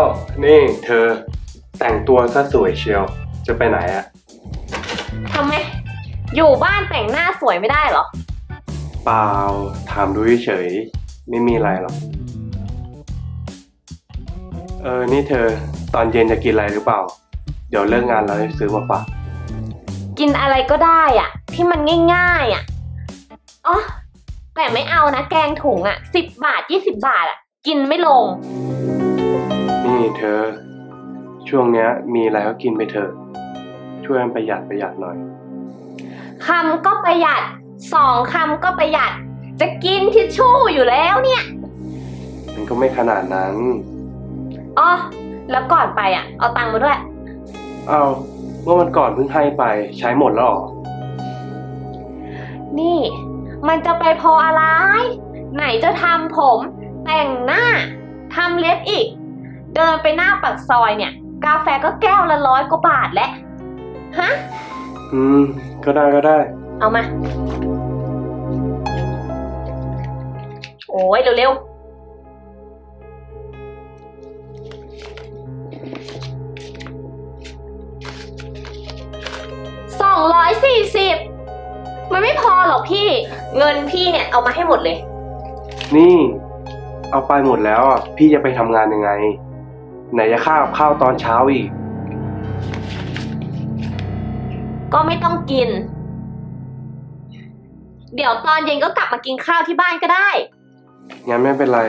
าว นี่เธอแต่งตัวซะสวยเชียว จะไปไหนอะทำไม อยู่บ้านแต่งหน้าสวยไม่ได้เหรอ เปล่า ถามดูเฉยๆไม่มีอะไรหรอก เออ นี่เธอตอนเย็นจะกินอะไรหรือเปล่า เดี๋ยวเลิกงานเราจะซื้อมาฝาก กินอะไรก็ได้อะที่มันง่ายๆอะอ๋อแต่ไม่เอานะแกงถุงอะสิบบาทยี่สิบบาทอะกินไม่ลง นี่เธอ ช่วงเนี้ย มีอะไรก็กินไปเถอะ ช่วยกันประหยัดประหยัดหน่อย คำก็ประหยัดสองคำก็ประหยัด จะกินทิชชู่อยู่แล้วเนี่ยมันก็ไม่ขนาดนั้นอ๋อแล้วก่อนไปอะ เอาตังค์มาด้วย เอาเมื่อวันก่อนเพิ่งให้ไปใช้หมดแล้วเหรอนี่ มันจะไปพออะไร ไหนจะทำผม แต่งหน้าทำเล็บอีก เดินไปหน้าปากซอยเนี่ย กาแฟก็แก้วละร้อยกว่าบาทแล้วฮะ อืม ก็ได้ก็ได้ เอามา โอ้ยเร็วๆสองร้อยสี่สิบมันไม่พอหรอกพี่ เงินพี่เนี่ยเอามาให้หมดเลย นี่ เอาไปหมดแล้วอะ พี่จะไปทำงานยังไง ไหนจะค่ากับข้าวตอนเช้าอีก ก็ไม่ต้องกิน เดี๋ยวตอนเย็นก็กลับมากินข้าวที่บ้านก็ได้ งั้นไม่เป็นไร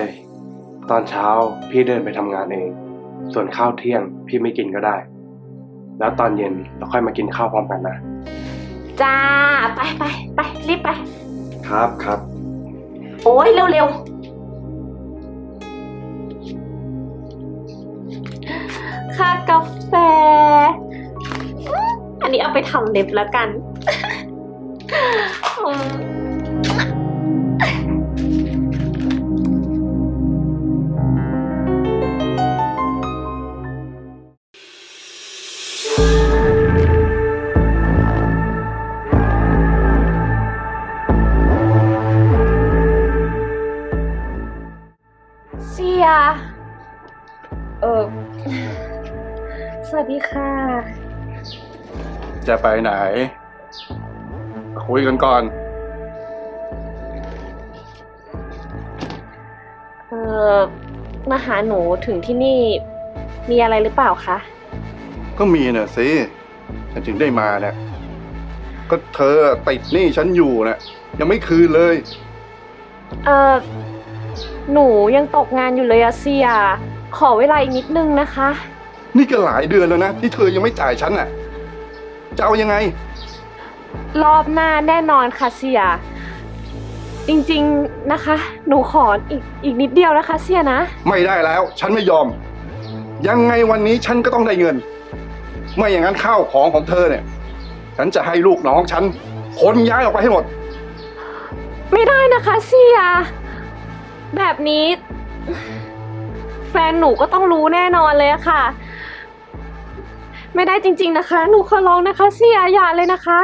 ตอนเช้าพี่เดินไปทำงานเอง ส่วนข้าวเที่ยงพี่ไม่กินก็ได้ แล้วตอนเย็นเราค่อยมากินข้าวพร้อมกันนะ จ้า ไปไปไปรีบไป ครับครับ โอ้ยเร็วๆ ค่ากาแฟ อันนี้เอาไปทำเล็บแล้วกัน ไปไหน คุยกันก่อน เออมาหาหนูถึงที่นี่มีอะไรหรือเปล่าคะ ก็มีน่ะสิฉันถึงได้มาเนี่ยก็เธอติดหนี้ฉันอยู่น่ะยังไม่คืนเลย เออหนูยังตกงานอยู่เลยอะเสีย ขอเวลาอีกนิดนึงนะคะ นี่ก็หลายเดือนแล้วนะที่เธอยังไม่จ่ายฉันน่ะ จะเอายังไง รอบหน้าแน่นอนค่ะเสีย จริงๆนะคะ หนูขออีกอีกนิดเดียวนะคะเสียนะ ไม่ได้แล้ว ฉันไม่ยอม ยังไงวันนี้ฉันก็ต้องได้เงิน ไม่อย่างนั้นข้าวของของเธอเนี่ย ฉันจะให้ลูกน้องฉันคนย้ายออกไปให้หมด ไม่ได้นะคะเสีย แบบนี้ แฟนหนูก็ต้องรู้แน่นอนเลยอะค่ะ ไม่ได้จริง ๆนะคะ หนูขอร้องนะคะเสียอย่าเลยนะคะ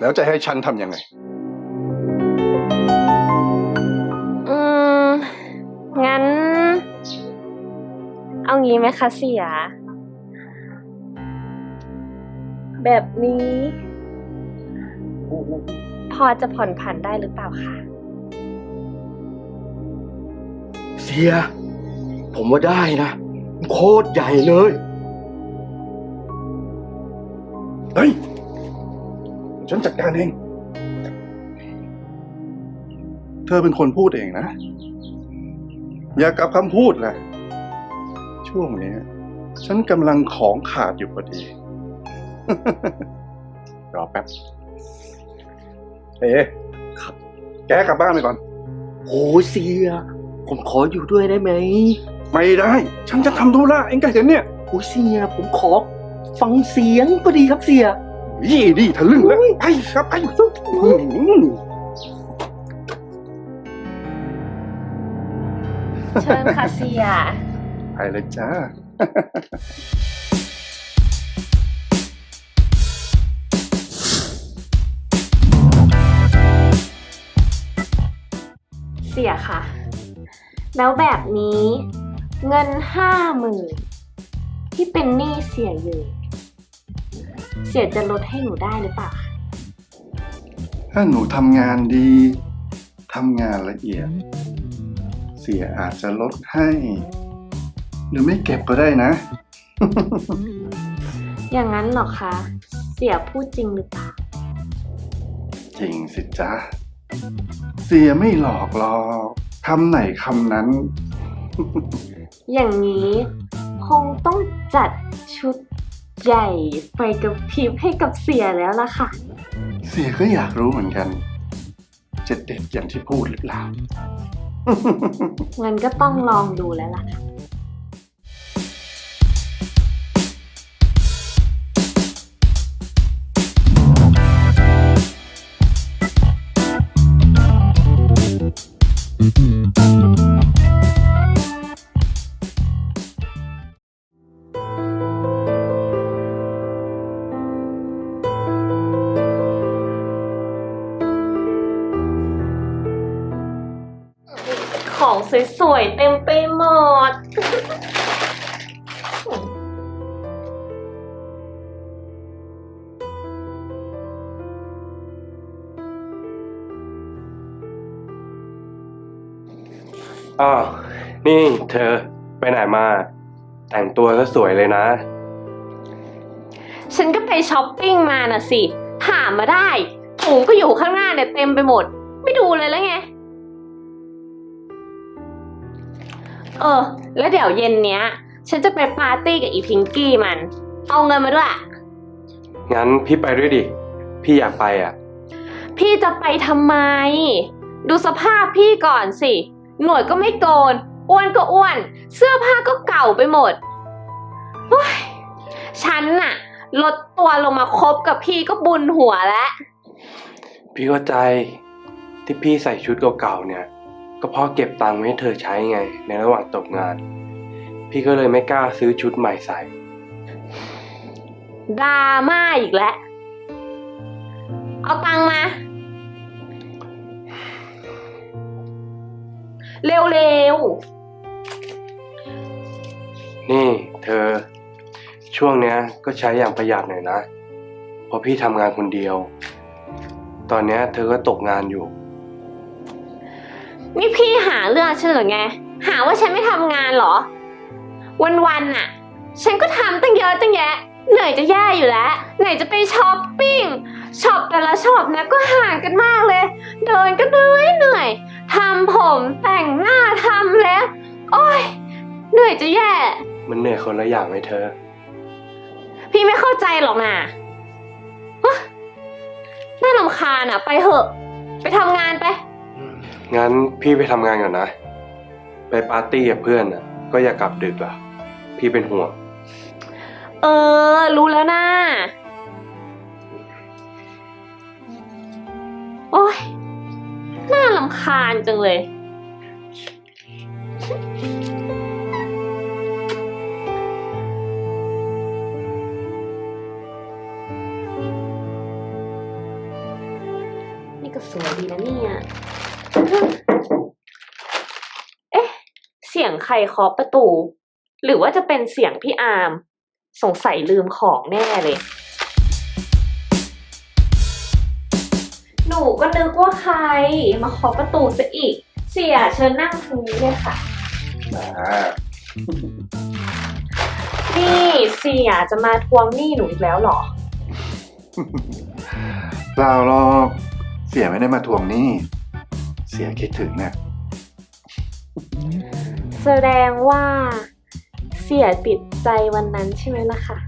แล้วจะให้ฉันทำยังไง อืม งั้น เอางี้ไหมคะเสีย แบบนี้ พอจะผ่อนผันได้หรือเปล่าคะ เสีย ผมว่าได้นะ โคตรใหญ่เลย เฮ้ย ฉันจัดการเอง เธอเป็นคนพูดเองนะ อย่ากลับคำพูดนะช่วงนี้ ฉันกำลังของขาดอยู่พอดี รอแป๊บ เอ๊ะครับ แกกลับบ้านไปก่อน โหเสีย ผมขออยู่ด้วยได้ไหม ไม่ได้ ฉันจะทำธุระเองก็เห็นเนี่ย โหเสีย ผมขอ ฟังเสียงก็ดีครับเสียยี่ดีทะลึ่งแล้วไปครับไปอื้อหือเชิญค่ะเสียไปเลยจ้าเสียค่ะ แล้วแบบนี้เงินห้าหมื่นที่เป็นหนี้เสียอยู่ เสียจะลดให้หนูได้หรือเปล่าคะถ้าหนูทำงานดีทำงานละเอียด เสียอาจจะลดให้ หรือไม่เก็บก็ได้นะ อย่างนั้นเหรอคะ เสียพูดจริงหรือเปล่า จริงสิจ๊ะ เสียไม่หลอกหรอกคำไหนคำนั้น อย่างนี้คงต้องจัดชุด ใหญ่ไปกับพริบให้กับเสียแล้วล่ะค่ะ เสียก็อยากรู้เหมือนกัน จะเด็ดอย่างที่พูดหรือเปล่างั้นก็ต้องลองดูแล้วล่ะ อ้าวนี่เธอไปไหนมา แต่งตัวก็สวยเลยนะ ฉันก็ไปช้อปปิ้งมาน่ะสิ ถามมาได้ถุงก็อยู่ข้างหน้าเนี่ยเต็มไปหมด ไม่ดูเลยแล้วไง เออ แล้วเดี๋ยวเย็นเนี้ย ฉันจะไปปาร์ตี้กับอีพิงกี้มัน เอาเงินมาด้วย งั้นพี่ไปด้วยดิ พี่อยากไปอะ พี่จะไปทำไม ดูสภาพพี่ก่อนสิ หนวดก็ไม่โกนอ้วนก็อ้วน เสื้อผ้าก็เก่าไปหมดเฮ้ยฉันน่ะ ลดตัวลงมาคบกับพี่ก็บุญหัวแล้วพี่เข้าใจที่พี่ใส่ชุดเก่าๆเนี่ย ก็เพราะเก็บตังค์ไว้ให้เธอใช้ไง ในระหว่างตกงาน พี่ก็เลยไม่กล้าซื้อชุดใหม่ใส่ดราม่าอีกแล้ว เอาตังค์มา เร็วนี่เธอ ช่วงเนี้ยก็ใช้อย่างประหยัดหน่อยนะเพราะพี่ทำงานคนเดียว ตอนเนี้ยเธอก็ตกงานอยู่ ๆ นี่พี่หาเรื่องฉันเหรอไง หาว่าฉันไม่ทำงานเหรอ วันๆน่ะ ฉันก็ทำตั้งเยอะตั้งแยะ เหนื่อยจะแย่อยู่แล้ว ไหนจะไปช้อปปิ้ง ช็อปแต่ละช็อปนะก็ห่างกันมากเลย เดินก็เหนื่อยเหนื่อย ทำผมแต่งหน้าทำเล็บโอ้ยเหนื่อยจะแย่ มันเหนื่อยคนละอย่างไหมเธอ พี่ไม่เข้าใจหรอกนะฮะน่าลำคาญอะไปเถอะ ไปทำงานไป งั้นพี่ไปทำงานก่อนนะ ไปปาร์ตี้กับเพื่อนอะ ก็อย่ากลับดึกล่ะ พี่เป็นห่วง เออ รู้แล้วนะ โอ้ย น่าลำคาญจังเลย นี่ก็สวยดีนะเนี่ย เอ๊ะ เสียงใครเคาะประตู หรือว่าจะเป็นเสียงพี่อาร์ม สงสัยลืมของแน่เลย รมาเคาะประตูซะอีก เสียเชิญนั่งทางนี้เลยค่ะนี่เสียจะมาทวงหนี้หนูอีกแล้วเหรอ เปล่าหรอกเสียไม่ได้มาทวงหนี้ เสียคิดถึงเนี่ยแสดงว่าเสียติดใจวันนั้นใช่ไหมล่ะคะ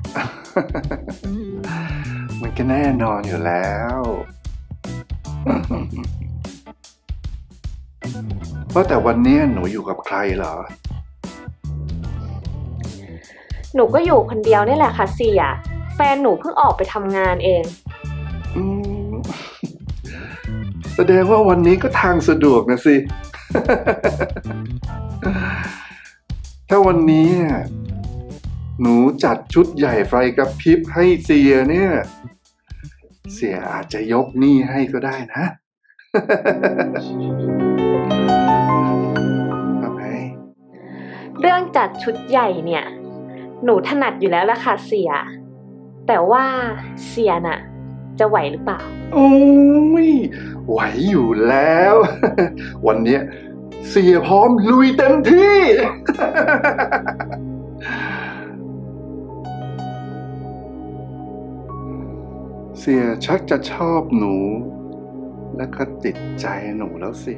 มันก็แน่นอนอยู่แล้ว ว่าแต่วันนี้หนูอยู่กับใครเหรอ หนูก็อยู่คนเดียวนี่แหละค่ะเสียแฟนหนูเพิ่งออกไปทำงานเอง อืมแสดงว่าวันนี้ก็ทางสะดวกนะสิ ถ้าวันนี้เนี่ยหนูจัดชุดใหญ่ไฟกระพริบให้เสียเนี่ย เสียอาจจะยกหนี้ให้ก็ได้นะเอาไหมเรื่องจัดชุดใหญ่เนี่ย หนูถนัดอยู่แล้วล่ะค่ะเสีย แต่ว่าเสียน่ะ จะไหวหรือเปล่า โอ้ยไหวอยู่แล้ว วันเนี้ยเสียพร้อมลุยเต็มที่ เสียชักจะชอบหนู และก็ติดใจหนูแล้วสิ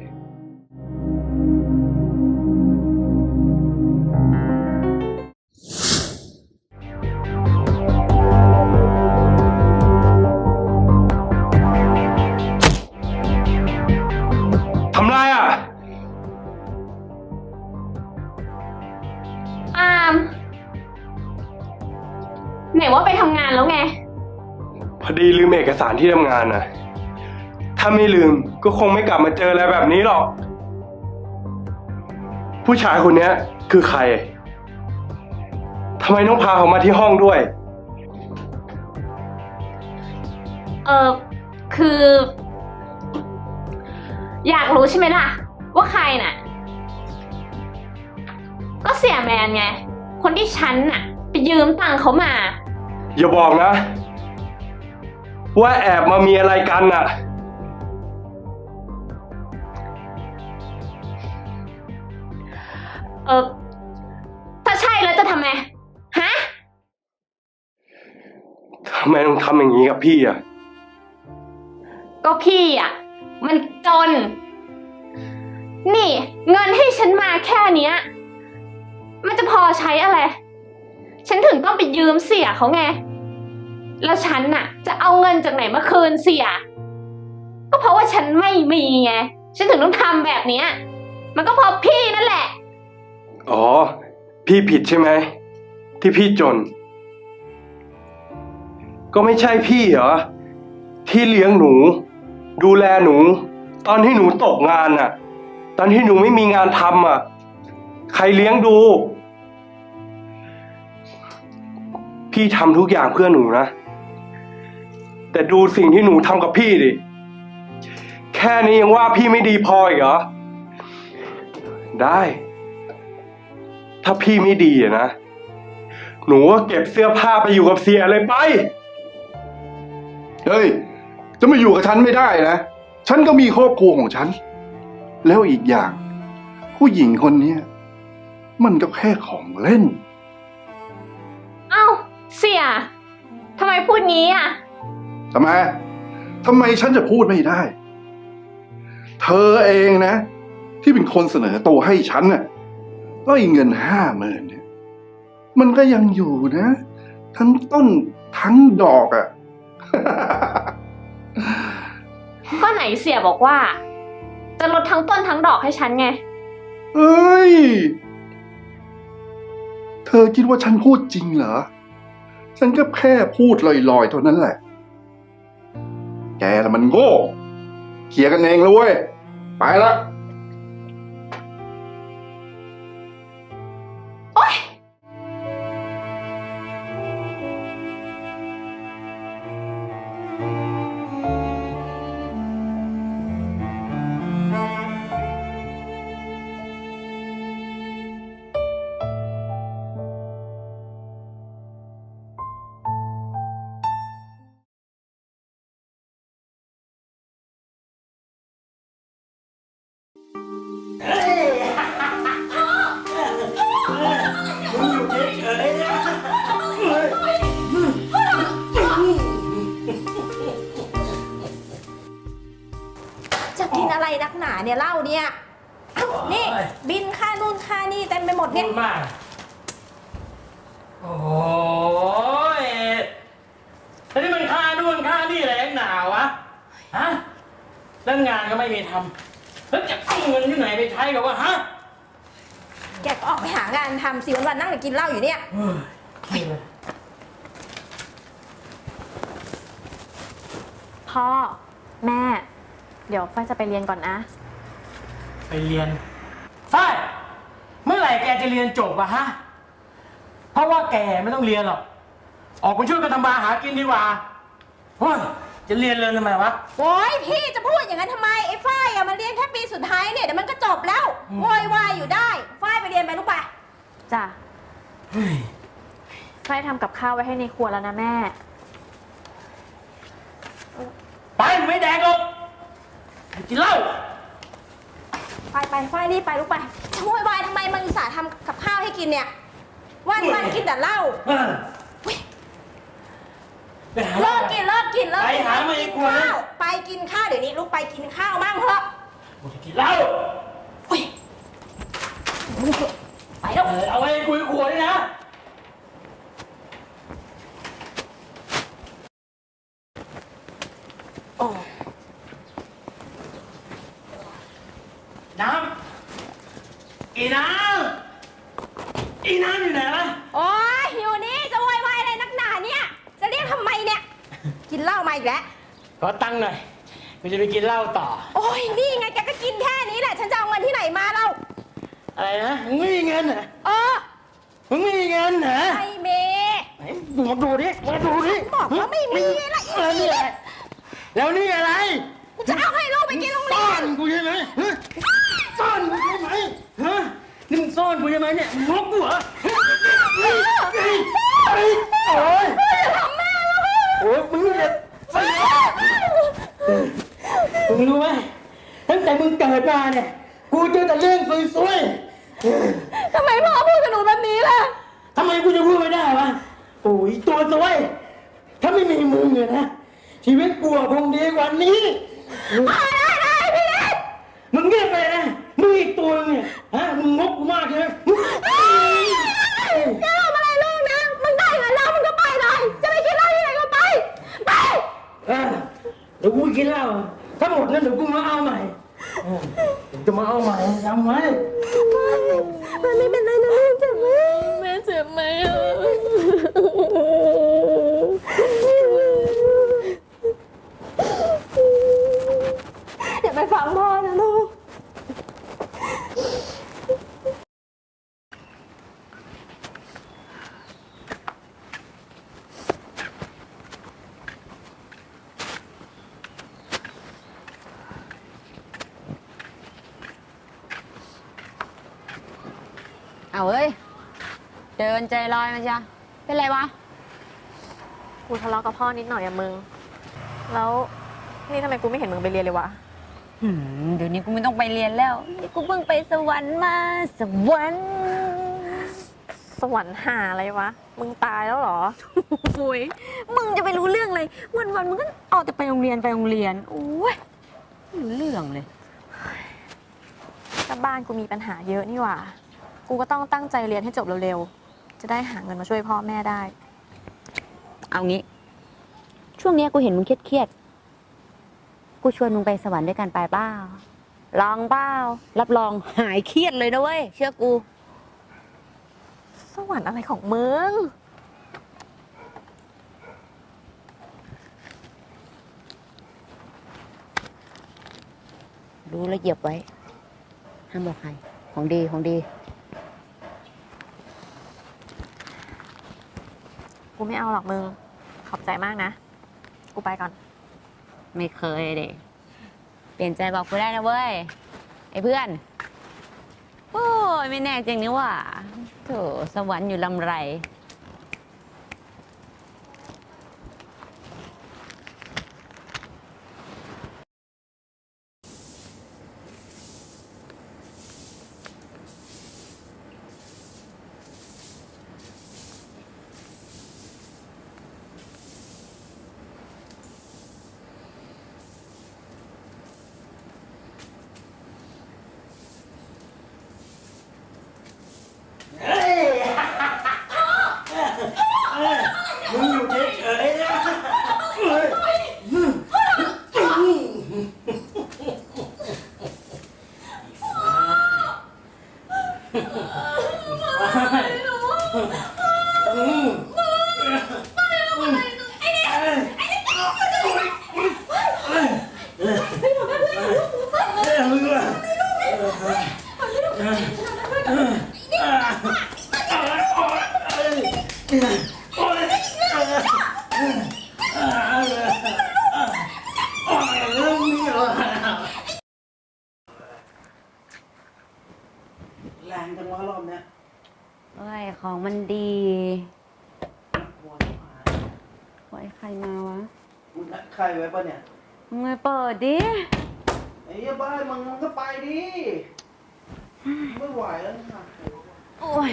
ารที่ทำงานน่ะถ้าไม่ลืมก็คงไม่กลับมาเจออะไรแบบนี้หรอก ผู้ชายคนเนี้ยคือใครทำไมต้องพาเขามาที่ห้องด้วย เออคือ อยากรู้ใช่ไหมล่ะ ว่าใครน่ะ ก็เสียแมนไง คนที่ฉันน่ะ ไปยืมตังค์เขามา อย่าบอกนะ ว่าแอบมามีอะไรกันน่ะ เออถ้าใช่แล้วจะทำไงฮะ ทำไมต้องทำอย่างนี้กับพี่อะ ก็พี่อะ มันจน นี่ เงินให้ฉันมาแค่เนี้ย มันจะพอใช้อะไร ฉันถึงต้องไปยืมเสียเขาไง แล้วฉันน่ะ จะเอาเงินจากไหนมาคืนเสีย ก็เพราะว่าฉันไม่มีไง ฉันถึงต้องทำแบบเนี้ยมันก็เพราะพี่นั่นแหละ อ๋อ พี่ผิดใช่ไหม ที่พี่จน ก็ไม่ใช่พี่เหรอ ที่เลี้ยงหนู ดูแลหนู ตอนที่หนูตกงานน่ะ ตอนที่หนูไม่มีงานทำอะ ใครเลี้ยงดู พี่ทำทุกอย่างเพื่อหนูนะ แต่ดูสิ่งที่หนูทำกับพี่ดิ แค่นี้ยังว่าพี่ไม่ดีพออีกเหรอ ได้ ถ้าพี่ไม่ดีอะนะ หนูก็เก็บเสื้อผ้าไปอยู่กับเสียเลยไป เฮ้ย จะมาอยู่กับฉันไม่ได้นะ ฉันก็มีครอบครัวของฉัน แล้วอีกอย่าง ผู้หญิงคนเนี้ยมันก็แค่ของเล่น เอ้า เสียทำไมพูดงี้อะ ทำไมทำไมฉันจะพูดไม่ได้ เธอเองนะ ที่เป็นคนเสนอตัวให้ฉันน่ะแล้วอีกเงินห้าหมื่นเนี่ย มันก็ยังอยู่นะ ทั้งต้นทั้งดอกอะ่ะ ก็ไหนเสียบอกว่า จะลดทั้งต้นทั้งดอกให้ฉันไง เอ้ย เธอคิดว่าฉันพูดจริงเหรอ ฉันก็แค่พูดลอยๆเท่านั้นแหละ แกละมันโง่ เคลียร์กันเองเลยเว้ย ไปละ ฮะแล้วงานก็ไม่มีทำแล้วจะเอาเงินที่ไหนไปใช้กันวะฮะแกก็ออกไปหางานทำสิวันๆนั่งแต่กินเหล้าอยู่เนี่ย เฮ้ยนี่เลยพ่อ แม่ เดี๋ยวฝ้ายจะไปเรียนก่อนนะ ไปเรียนฝ้ายเมื่อไหร่แกจะเรียนจบอะฮะ เพราะว่าแกไม่ต้องเรียนหรอก ออกไปช่วยกันทำมาหากินดีกว่าเฮ้ย จะเรียนเลยทำไมวะ โอ้ยพี่จะพูดอย่างนั้นทำไมไอ้ฝ้ายอะมันเรียนแค่ปีสุดท้ายเนี่ยเดี๋ยวมันก็จบแล้วโวยวายอยู่ได้ฝ้ายไปเรียนไปลูกไปจ้ะเฮ้ยฝ้ายทำกับข้าวไว้ให้ในครัวแล้วนะแม่ ไปไม่แดกหรอกกินเหล้าไปไปไฟรีบไปลูกไปจะโวยวายทำไมมันอุตส่าห์ทำกับข้าวให้กินเนี่ยวันวันกินแต่เหล้า เออ ไปหาเหเลิล้ากกินเลิกกินเลิกไปกินหามาอีกขวดข้าวไปกินข้าวเดี๋ยวนี้ลูกไปกินข้าวมั่งเถอะกูจะกินเหล้าอุ้ยไปแล้วเออเอาไว้คุยขวดนี่นะ โอ้ น้ำอีน้ำอีน้ำอยู่ไหนวะ โอ้ยอยู่นี่จะโวยวายอะไรนักหนาเนี่ย จะเรียกทำไมเนี่ย กินเหล้ามาอีกแล้ว ขอตังค์หน่อยกูจะไปกินเหล้าต่อ โอ้ยนี่ไงแกก็กินแค่นี้แหละ ฉันจะเอาเงินที่ไหนมาเล่าอะไรนะมึงไม่มีเงินเหรอเออมึงไม่มีเงินเหรอไม่เมไหนมาดูดิมาดูดิบอกว่าไม่มีอะไรอีกแล้วนี่อะไรแล้วนี่อะไรกูจะเอาให้ลูกไปกินโรงเรีซ่ยอนนกูใช่ไหมฮะซ่อนกูใช่ไหมฮะนี่มึงซ่อนกูใช่ไหมเนี่ยมึงลบกูเหรอเฮ้ยเฮ้ยเฮ้ยโอ้ยโอ้ยมึงเนี่ยไป มึงรู้ไหมตั้งแต่มึงเกิดมาเนี่ย กูเจอแต่เรื่องซวยๆทำไมพ่อพูดกับหนูแบบนี้ล่ะทำไมกูจะพูดไม่ได้วะโอ้ยตัวสวย ถ้าไม่มีมึงอะนะ ชีวิตกูอะคงดีกว่านี้ได้ได้พี่เล็กมึงเงียบไปเลยนะ มึงอีกตัวนึงเนี่ยฮะมึงงกกูมากใช่ไหมมึง อย่าทำ กูกินเหล้าถ้าหมดนั้นเดี๋ยวกูมาเอาใหม่เออเดี๋ยวจะมาเอาใหม่จำไว้มันไม่เป็นไรนะลูกเจ็บไหมแม่เจ็บไหมอะ อย่าไปฟังพ่อนะลูก เอาเอ้ย เดินใจ ลอยมาจ้ะเป็นไรวะ กูทะเลาะกับพ่อนิดหน่อยอะมึง แล้วนี่ทำไมกูไม่เห็นมึงไปเรียนเลยวะ หืมเดี๋ยวนี้กูไม่ต้องไปเรียนแล้วนี่กูเพิ่งไปสวรรค์มา สวรรค์สวรรค์หาอะไรวะ มึงตายแล้วเหรอ โอ้ยมึงจะไปรู้เรื่องเลยวันวันๆมึงก็เอาแต่ไปโรงเรียนไปโรงเรียนโอ้ยไม่รู้เรื่องเลย ก็บ้านกูมีปัญหาเยอะนี่หว่า กูก็ต้องตั้งใจเรียนให้จบเร็วๆ จะได้หาเงินมาช่วยพ่อแม่ได้ เอางี้ ช่วงเนี้ยกูเห็นมึงเครียดๆกูชวนมึงไปสวรรค์ด้วยกันไปเปล่าลองเปล่ารับรองหายเครียดเลยนะเว้ย เชื่อกู สวรรค์อะไรของมึง รู้แล้วเหยียบไว้ ห้ามบอกใคร ของดีของดี กูไม่เอาหรอกมึง ขอบใจมากนะ กูไปก่อน ไม่เคยเด็เปลี่ยนใจบอกกูได้นะเว้ย ไอ้เพื่อน โอ้ยไม่แน่จริงนี่ว่าโถสวรรค์อยู่ลำไร รมาวะ มึงนัดใครไว้ปะเนี่ย มึงมาเปิดดิ ไอ้เหี้ยบ้านมึงมึงก็ไปดิ ไม่ไหวแล้วนะโอ้ย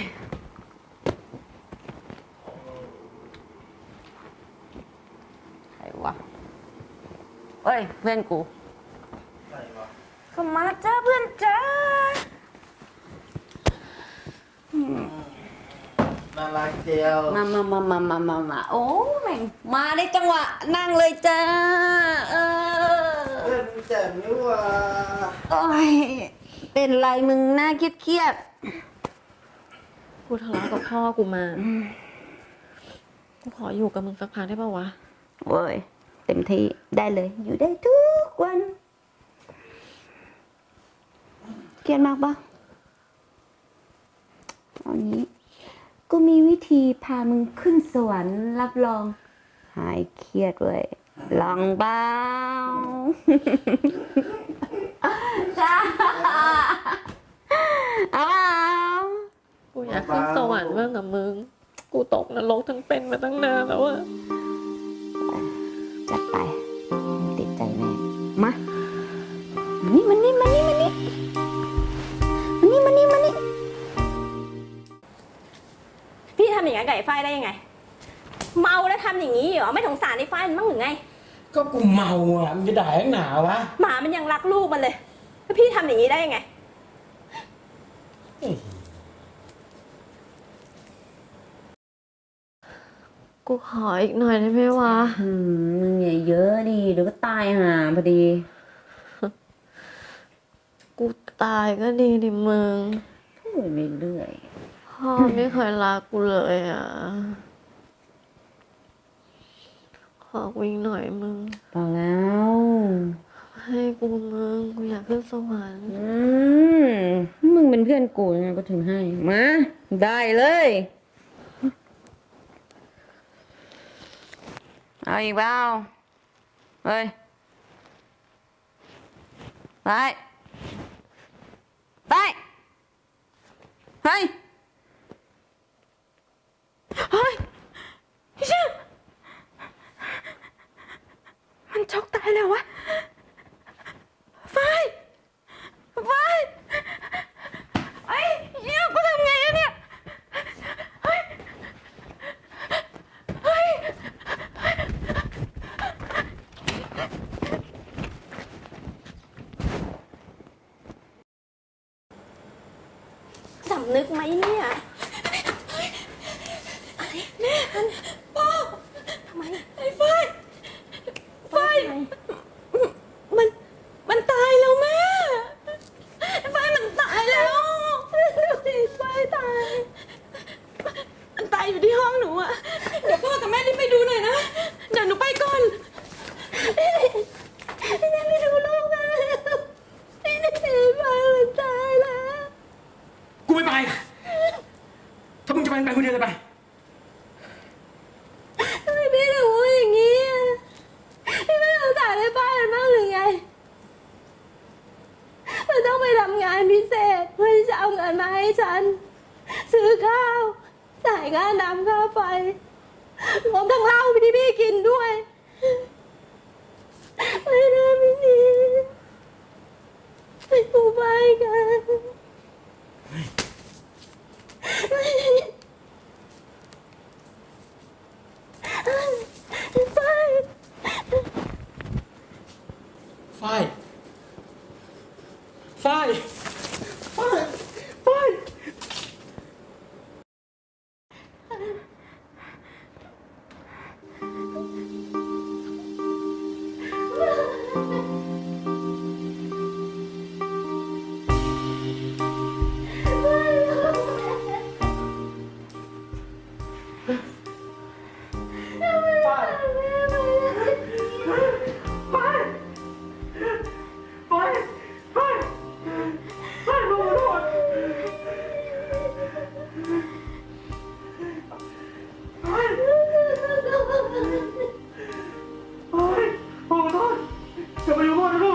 ใครวะเฮ้ย เพื่อนกูใครวะเข้ามาจ้าเพื่อนจ้า น่ารักเจียวมามามามามามามาโอ้แม่งมาได้จังหวะนั่งเลยจ้า เออเพื่อนแจ่มนี่หว่าโอ้ยเป็นไรมึงหน้าเครียดเครียดกูทะเลาะกับพ่อกูมา กูขออยู่กับมึงสักพักได้ป่าวะๆเว้ยเต็มที่ได้เลย อยู่ได้ทุกวัน เครียดมากปะเอางี้ ก็มีวิธีพามึงขึ้นสวรรค์รับรอง หายเครียดเว้ยลองเบ้าจ้าเอากูอยากขึ้นสวรรค์มากกับมึง กูตกนรกทั้งเป็นมาตั้งนานแล้วอะจัดไป ติดใจแม่ มา นี่มันนี่มันนี่มันนี่มันนี่มันนี่มันนี่ พี่ทำอย่างนี้นกับไอ้ฝ้ายได้ยังไง เมาแล้วทำอย่างนี้เหรอไม่สงสารไอ้ฝ้ายมันบ้างหรือไง ก็กูเมาอะมึงจะด่าให้หนาวะหมามันยังรักลูกมันเลยแล้วพี่ทำอย่างนี้ได้ยังไง กูขออีกหน่อยได้ไหมวะ อืมมึงอย่าเยอะดิเดี๋ยวก็ตายห่าพอดี กูตายก็ดีดิมึงพูดไปเรื่อย พ่อไม่เคยรักกูเลยอะ ขอกูอีกหน่อยมึงพอแล้ว ให้กูมึงกูอยากขึ้นสวรรค์อืม มึงเป็นเพื่อนกูยังไงก็ถึงให้ มา ได้เลยเอาอีกเปล่าเฮ้ย ไป ไป เฮ้ย เฮ้ยพี่เชื่อมันช็อกตายแล้ววะ ไฟ ไฟไอ้เหี้ยกูทำไงอะเนี่ย เฮ้ย เฮ้ย สำนึกไหมเนี่ยแม่พ่อทำไมไอ้ฝ้ายไฟมันมันตายแล้วแม่ไอ้ไฟมันตายแล้วดูดิไฟตาย มันตายอยู่ที่ห้องหนูอะเดี๋ยวพ่อกับแม่รีบไปดูหน่อยนะ เดี๋ยวหนูไปก่อนแม่ไม่ดูลูกกันแล้วไม่ได้ไฟมันตายแล้ว กูไม่ไป ถ้ามึงจะไปมึงไปคนเดียวเลยไป ทำไมพี่ถึงพูดอย่างนี้อะพี่ไม่สงสารไอ้ป้ามันบ้างหรือไงมันต้องไปทำงานพิเศษเพื่อที่จะเอาเงินมาให้ฉัน ซื้อข้าวจ่ายค่าน้ำค่าไฟรวมทั้งเหล้าที่พี่กินด้วย ไม่ได้ไม่ดีไปดูไปกัน ไปฝ้าย Você abriu o olho,